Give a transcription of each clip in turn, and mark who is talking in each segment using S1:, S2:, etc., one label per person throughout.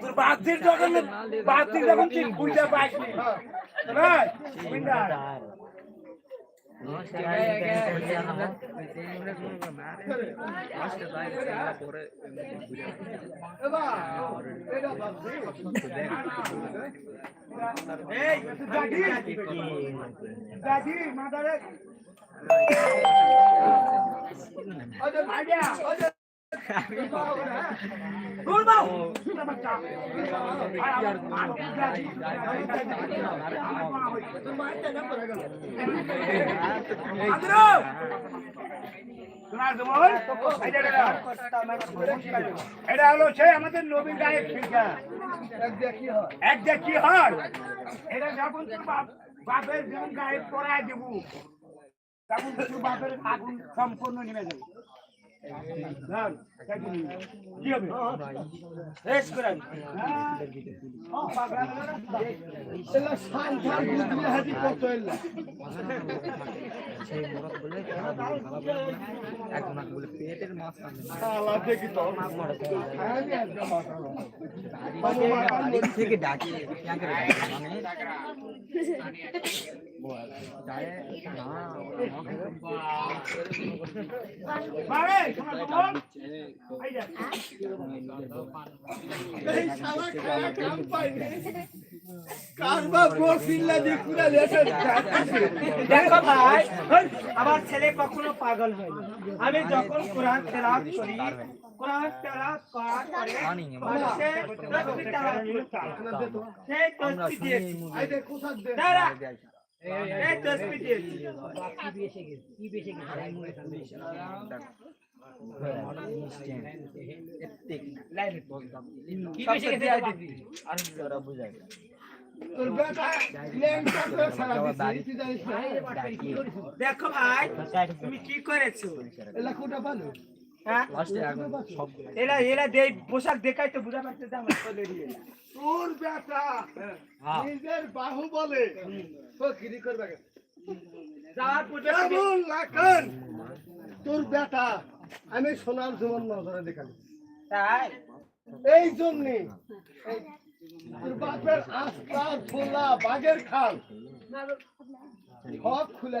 S1: তোর বাতিল যখন বাতিল যখন তুই বুঝতে পাইনি দাদি। মাদারে। এটা হলো আমাদের নবীন গায়ের ফিকা এক দেখ হয় এটা যখন বাপের তখন বাপের আগুন সম্পূর্ণ নেমে যাবে।
S2: পেটের মাছ থেকে ডাকে
S3: দেখো ভাই আমার ছেলে কখনো পাগল হয় আমি যখন কোরআন তেলাওয়াত করি কোরআন করার পরে হয়। সেই দাঁড়া, দেখো ভাই তুমি কি করেছ? এরা এরা দেই পোশাক দেখাই তো বুঝা পারতে আমার
S1: তোর বেটা নিজের বাহু বলে। তো গিরি করবে? তোর বেটা আমি সোনার জীবন নজরে দেখালি
S3: তাই?
S1: এই জন্যে তোর বাপের আস্থা ছোলা বাগের খাল। সব খুলে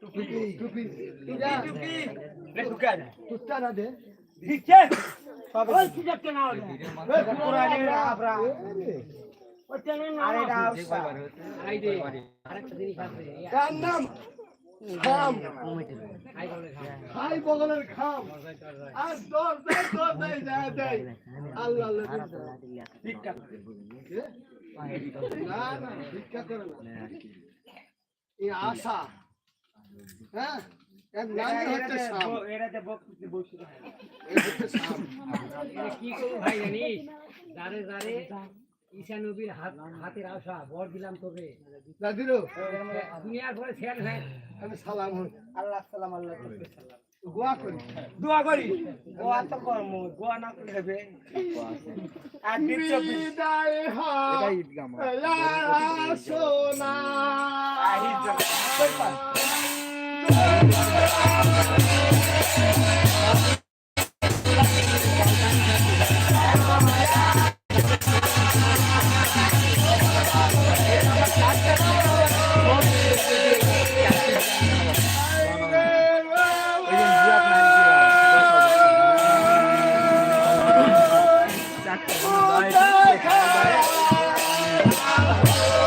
S1: টুপি
S3: রে না
S1: না দে।
S3: দিচ্ছে? ওই কি না আবরা
S1: নাম খাম। খাই বগলের খাম। আর দর দেয় দর দেয় আল্লাহ আল্লাহ
S3: ভিক্ষা
S1: না না করে না। এই আশা। হ্যাঁ? এর নামই হচ্ছে শাম
S3: এটাতে বক্তৃতা বসে
S1: এই
S4: কি করব ভাই জানিস? যারে যারে ঈশা নবীর হাত হাতের আশা বর দিলাম তোকে।
S1: দাদিরও
S4: দুনিয়ার পরে শেয়ার ভাই
S1: আমি সালাম
S3: আল্লাহ সালাম আল্লাহ সালাম।
S1: গোয়া করি।
S3: দোয়া করি। গোয়া তো কর্ম গোয়া না করলে হবে। আর
S1: বিদায় হয় সোনা
S3: আহির